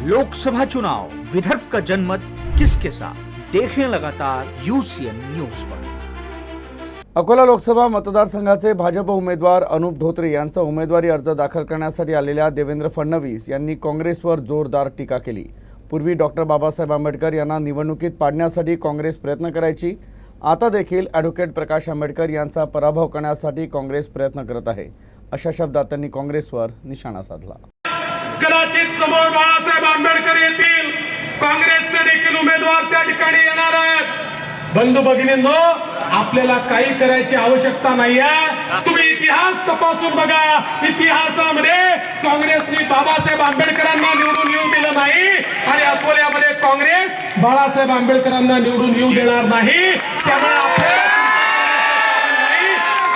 लोकसभा चुनाव विदर्भ का जनमत किसके साथ? देखें लगातार यूसीएन न्यूज पर। अकोला लोकसभा मतदारसंघाचे भाजप उमेदवार अनुप धोत्रे यांचा उमेदवारी अर्ज दाखल करण्यासाठी आलेल्या देवेंद्र फडणवीस यांनी काँग्रेसवर जोरदार टीका केली. पूर्वी डॉक्टर बाबासाहेब आंबेडकर यांना निवडणुकीत पाडण्यासाठी काँग्रेस प्रयत्न करायची आता देखील ॲडव्होकेट प्रकाश आंबेडकर यांचा पराभव करण्यासाठी काँग्रेस प्रयत्न करत आहे. अशा शब्दात त्यांनी काँग्रेसवर निशाणा साधला. कदाचित समोर बाळासाहेब आंबेडकर येतील. काँग्रेसचे देखील उमेदवार त्या ठिकाणी येणार आहेत. बंधू भगिनींनो आपल्याला काही करायची आवश्यकता नाहीये. तुम्ही इतिहास तपासून बघा. इतिहासामध्ये काँग्रेसने बाबासाहेब आंबेडकरांना निवडून येऊ दिलं नाही आणि अकोल्यामध्ये काँग्रेस बाळासाहेब आंबेडकरांना निवडून येऊ देणार नाही. त्यामुळे आपल्याला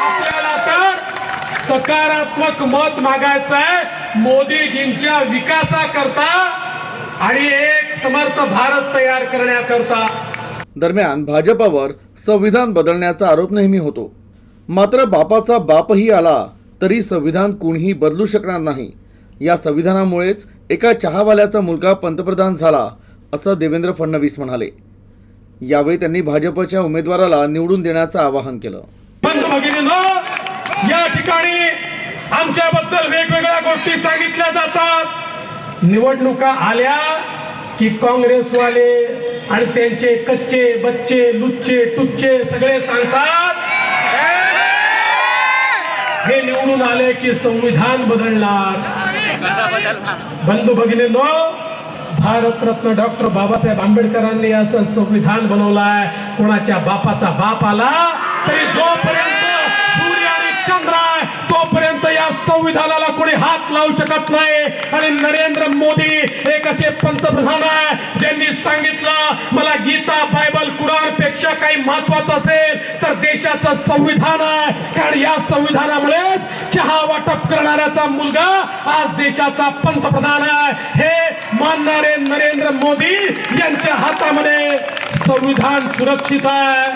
आपल्याला तर सकारात्मक मत मागायचं आहे मोदीजींच्या विकासाकरता आणि एक समर्थ भारत तयार करण्याकरता. दरम्यान भाजपावर संविधान बदलण्याचा आरोप नेहमी होतो. मात्र बापाचा बापही आला तरी संविधान कोणीही बदलू शकणार नाही. या संविधानामुळेच एका चहावाल्याचा मुलगा पंतप्रधान झाला असं देवेंद्र फडणवीस म्हणाले. यावेळी त्यांनी भाजपच्या उमेदवाराला निवडून देण्याचं आवाहन केलं. या ठिकाणी आमच्याबद्दल वेगवेगळ्या गोष्टी सांगितल्या जातात. निवडणुका आल्या की काँग्रेसवाले आणि त्यांचे कच्चे बच्चे लुच्चे टुच्चे सगळे सांगतात हे निवडून आले की संविधान बदलणार. बंधू भगिनींनो भारतरत्न डॉक्टर बाबासाहेब आंबेडकरांनी असं संविधान बनवलंय. कोणाच्या बापाचा बाप आला तरी जोपर्यंत सूर्य आणि चंद्र संविधानाला कोणी हात लावू शकत नाही. आणि नरेंद्र मोदी एक असे पंतप्रधान आहे ज्यांनी सांगितलं मला गीता बायबल कुराणपेक्षा काही महत्वाचं असेल तर देशाचं संविधान आहे. कारण या संविधानामुळेच चहा वाटप करणाऱ्याचा मुलगा आज देशाचा पंतप्रधान आहे. हे मानणारे नरेंद्र मोदी यांच्या हातामध्ये संविधान सुरक्षित आहे.